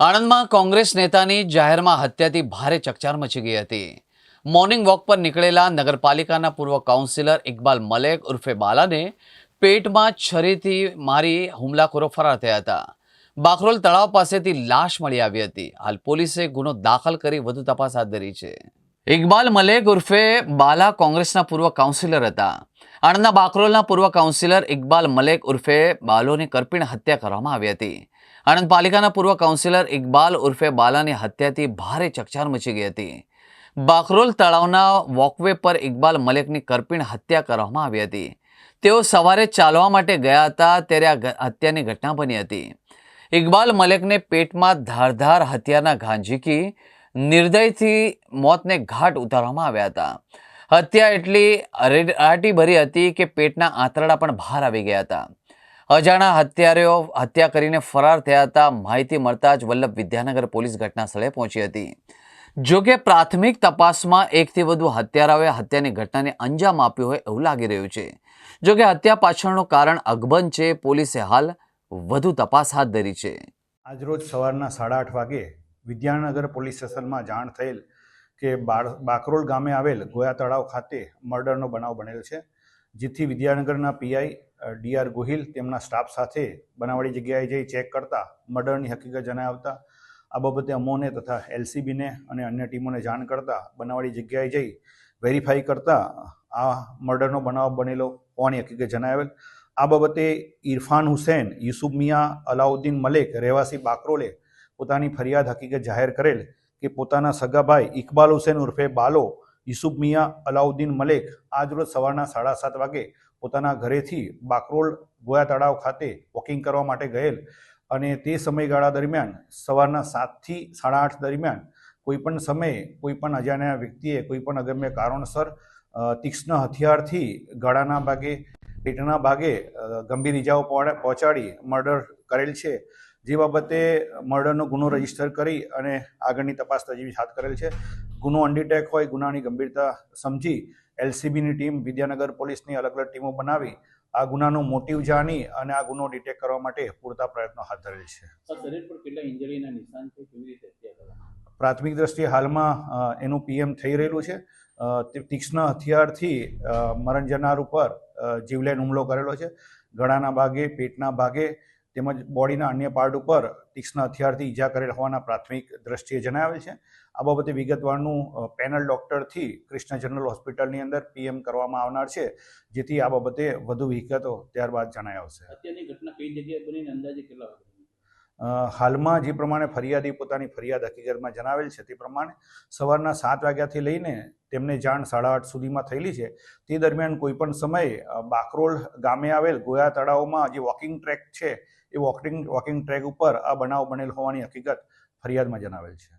આણંદમાં કોંગ્રેસ નેતાની જાહેરમાં હત્યાથી ભારે ચકચાર મચી ગઈ હતી. મોર્નિંગ વોક પર નીકળેલા નગરપાલિકાના પૂર્વ કાઉન્સિલર ઇકબાલ મલેક ઉર્ફે બાલાને પેટમાં છરીથી મારી હુમલાખોરો ફરાર થયા હતા. બાકરોલ તળાવ પાસેથી લાશ મળી આવી હતી. હાલ પોલીસે ગુનો દાખલ કરી વધુ તપાસ હાથ ધરી છે. ઇકબાલ મલેક ઉર્ફે બાલા કોંગ્રેસના પૂર્વ કાઉન્સિલર હતા. આણંદના બાકરોલના પૂર્વ કાઉન્સિલર ઇકબાલ મલેક ઉર્ફે બાલોની કરપીણ હત્યા કરવામાં આવી હતી. આણંદ પાલિકાના પૂર્વ કાઉન્સિલર ઇકબાલ ઉર્ફે બાલાની હત્યાથી ભારે ચકચાર મચી ગઈ હતી. બાકરોલ તળાવના વોકવે પર ઇકબાલ મલેકની કરપીણ હત્યા કરવામાં આવી હતી. તેઓ સવારે ચાલવા માટે ગયા હતા ત્યારે આ હત્યાની ઘટના બની હતી. ઇકબાલ મલેકને પેટમાં ધારધાર હત્યાના ઘા નિર્દયથી મોતને ઘાટ ઉતારવામાં આવ્યા હતા. હત્યા એટલી અરેરાટી ભરી હતી કે પેટના આંતરડા પણ બહાર આવી ગયા હતા. અજાણા હત્યારેઓ હત્યા કરીને ફરાર થયા હતા. માહિતી મળતા જ વલ્લભ વિદ્યાનગર પોલીસ ઘટના સ્થળે પહોંચી હતી. જોકે પ્રાથમિક તપાસમાં એકથી વધુ હત્યારાઓએ હત્યાની ઘટનાને અંજામ આપ્યો હોય એવું લાગી રહ્યું છે. જોકે હત્યા પાછળનું કારણ અકબંધ છે. પોલીસે હાલ વધુ તપાસ હાથ ધરી છે. આજરોજ સવારના સાડા આઠ વાગે વિદ્યાનગર પોલીસ સ્ટેશનમાં જાણ થયેલ કે બાળ, બાકરોલ ગામે આવેલ ગોયા તળાવ ખાતે મર્ડરનો બનાવ બનેલો છે, જેથી વિદ્યાનગરના પીઆઈ ડી આર ગોહિલ તેમના સ્ટાફ સાથે બનાવડી જગ્યાએ જઈ ચેક કરતા, મર્ડરની હકીકત જણાવતા, આ બાબતે અમોને તથા એલસીબીને અને અન્ય ટીમોને જાણ કરતા બનાવડી જગ્યાએ જઈ વેરીફાઈ કરતા આ મર્ડરનો બનાવ બનેલો હોવાની હકીકત જણાવેલ. આ બાબતે ઇરફાન હુસેન, યુસુફ મિયા, અલાઉદ્દીન મલેક, રહેવાસી બાકરોલે પોતાની ફરિયાદ હકીકત જાહેર કરેલ કે પોતાના સગાભાઈ ઇકબાલ હુસેન ઉર્ફે બાલો, યુસુફ મિયા, અલાઉદ્દીન મલેક આજરોજ સવારના સાડા સાત વાગે પોતાના ઘરેથી બાકરોલ ગોયા તળાવ ખાતે વોકિંગ કરવા માટે ગયેલ અને તે સમયગાળા દરમિયાન સવારના સાતથી સાડા આઠ દરમિયાન કોઈપણ સમયે કોઈપણ અજાણ્યા વ્યક્તિએ કોઈપણ અગમ્ય કારણસર તીક્ષ્ણ હથિયારથી ગળાના ભાગે, પેટના ભાગે ગંભીર ઇજાઓ પહોંચ- પહોંચાડી મર્ડર કરેલ છે. જે બાબતે મર્ડરનો ગુનો રજિસ્ટર કરી અને આગળની તપાસ તજવીજ હાથ કરેલ છે. ગુનો અનડિટેક હોય ગુનાની ગંભીરતા સમજી એલસીબીની ટીમ વિદ્યાનગર પોલીસની અલગ અલગ ટીમો બનાવી આ ગુનાનો મોટિવ જાણી અને આ ગુનો ડિટેક્ટ કરવા માટે પૂરતા પ્રયત્નો હાથ ધરેલ છે. પ્રાથમિક દ્રષ્ટિએ હાલમાં એનું પીએમ થઈ રહેલું છે. તીક્ષ્ણ હથિયારથી મરણ જનાર ઉપર જીવલેન જીવલેણ હુમલો કરેલો છે. ગળાના ભાગે પેટના ભાગે તેમજ બોડીના અન્ય પાર્ટ ઉપર તીક્ષ્ણ હથિયારથી ઈજા કરેલ હોવાના પ્રાથમિક દ્રષ્ટિએ જણાવેલ છે. આ બાબતે વિગતવારનું પેનલ ડોક્ટરથી કૃષ્ણ જનરલ હોસ્પિટલની અંદર પીએમ કરવામાં આવનાર છે જેથી આ બાબતે વધુ વિગતો ત્યારબાદ જણાય આવશે. ઘટના કઈ જગ્યાએ અંદાજે કેટલા હાલમાં જે પ્રમાણે ફરિયાદી પોતાની ફરિયાદ હકીકતમાં જણાવેલ છે તે પ્રમાણે સવારના સાત વાગ્યાથી લઈને તેમને જાણ સાડા આઠ સુધીમાં થયેલી છે. તે દરમિયાન કોઈપણ સમયે બાકરોલ ગામે આવેલ ગોયા તળાવમાં જે વોકિંગ ટ્રેક છે એ વોકિંગ વોકિંગ ટ્રેક ઉપર આ બનાવ બનેલ હોવાની હકીકત ફરિયાદમાં જણાવેલ છે.